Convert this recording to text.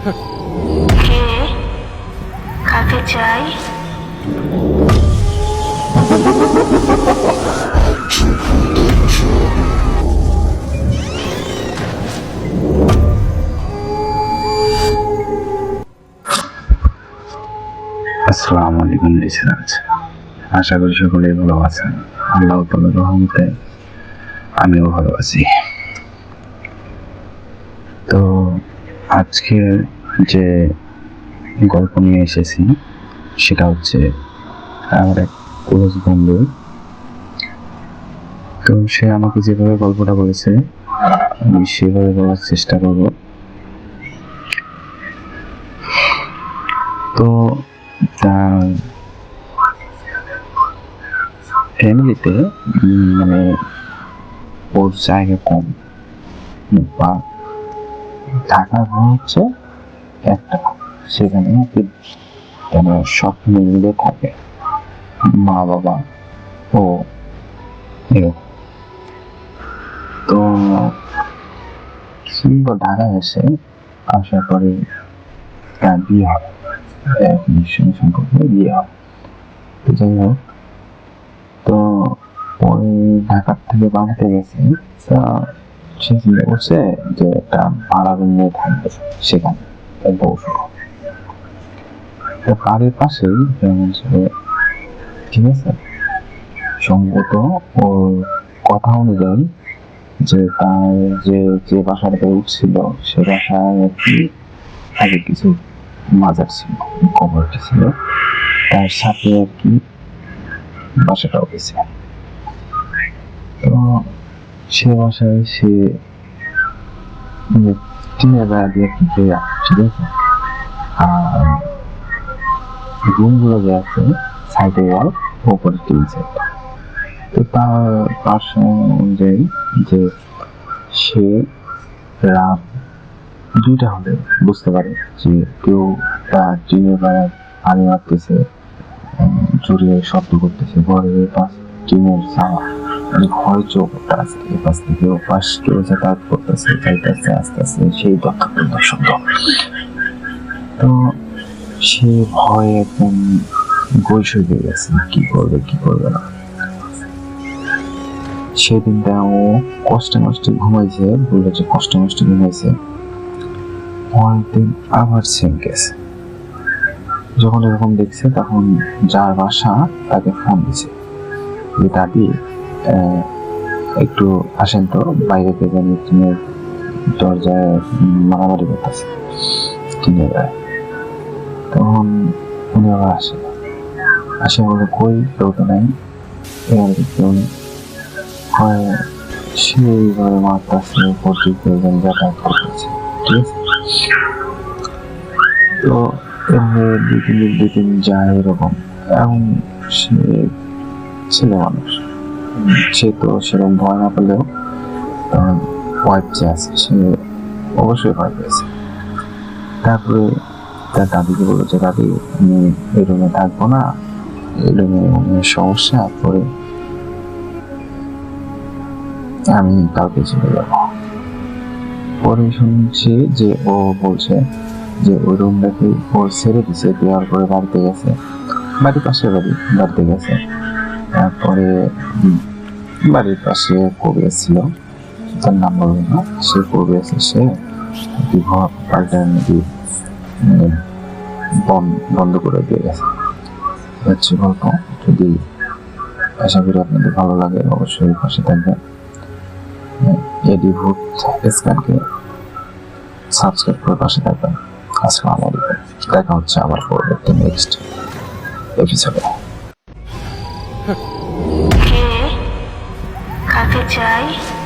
কে কাকে চাই? আসসালামু আলাইকুম লিসেনার্স আশা করি সকলেই ভালো আছেন। আল্লাহ তাআলার রহমতে আমিও ভালো আছি তো আজকে যে গল্প নিয়ে এসেছি, সেটা হচ্ছে আমার এক ক্লোজ বন্ধু। তো সে আমাকে যেভাবে গল্পটা বলেছে, আমি সেভাবে বলার চেষ্টা করব। তো ফ্যামিলিতে মানে ওর জায়গা কম, বা ঘর হচ্ছে একটা সেখানে কি মানে সব মিলে থাকে। মা বাবা ও তো সুন্দর ঢাকা এসে আসার পরে তার বিয়ে এক নিঃসঙ্গ সম্পর্কে বিয়ে হয় তো যাই হোক, তো পরে ঢাকার থেকে বাড়িতে গেছে। তা সে পাশেই ঠিক আছে, সম্ভবত ওর কথা অনুযায়ী যে তার যে যে বাসাটা উঠছিল, সে বাসায় আর আগে কিছু মাজার ছিল, কবরটা ছিল। তার সাথে আর কি বাসাটাও গেছে। সে বাসায় সে টিনের বেড়া দিয়ে কি দেয়া ঠিক আছে? আর রুমগুলো যে আছে, সাইডে ওয়াল, ওপরে সেট তো তার পার্শ্ব অনুযায়ী যে সে রাত দুইটা হবে বুঝতে পারে যে কেউ তার টিনের বেড়ায় পানি মারতেছে জোরে শব্দ করতেছে, ঘরের পাশ টিনের চাওয়া মানে ঘরে চৌকটা আছে এ থেকে ও পাশ কেউ যাতায়াত করতেছে যাইতেছে আস্তে আস্তে সেই দত্ত শব্দ। তো সে ভয়ে একদম গৈস হয়ে গেছে কি করবে কি করবে না। সেদিনটা ও কষ্টে মষ্টে ঘুমাইছে, বলল যে কষ্টে মষ্টে ঘুমাইছে। পরের আবার সেম কেস যখন এরকম দেখছে, তখন যার বাসা তাকে ফোন দিছে, যে, দাদি একটু আসেন তো, বাইরে থেকে আমি টিনের দরজায় মারামারি করতেছে। গায়ে তখন উনি আবার আসে। আসে বলে, কই? কেউ তো নাই। তো কেউ হয় সেইভাবে মারতেছে প্রচুর প্রয়োজন যাতায়াত করতেছে। ঠিক আছে? তো এমনি দুই তিন দিন, দুই তিন যায় এরকম। এখন সে ছেলে মানুষ। সে তো সেরকম ভয় না পেলেও তার ওয়াইফ যে আছে, সে অবশ্যই ভয় পেয়েছে। তারপরে তার দাদিকে বলল যে, দাদি, আমি এই রুমে থাকব না। এই রুমে অনেক সমস্যা, পরে আমি কালকে চলে যাব। পরে শুনছি যে ও বলছে যে, ওই রুমটাকে ও ছেড়ে দিছে, দেওয়ার পরে বাড়িতে গেছে। বাড়ির পাশে বাড়ি, বাড়িতে গেছে। তারপরে বাড়ির পাশে কবি ছিল। তার নাম বলব না সে কবি আছে সে ঘর পাল্টায় নাকি বন্ধ করে দিয়ে গেছে। হচ্ছে গল্প। যদি আশা করি আপনাদের ভালো লাগে, অবশ্যই পাশে থাকবেন। এডি ভূত স্ক্যানকে সাবস্ক্রাইব করে পাশে থাকবেন। আসসালামু আলাইকুম। দেখা হচ্ছে আবার পরবর্তী নেক্সট এপিসোডে কাকে চাই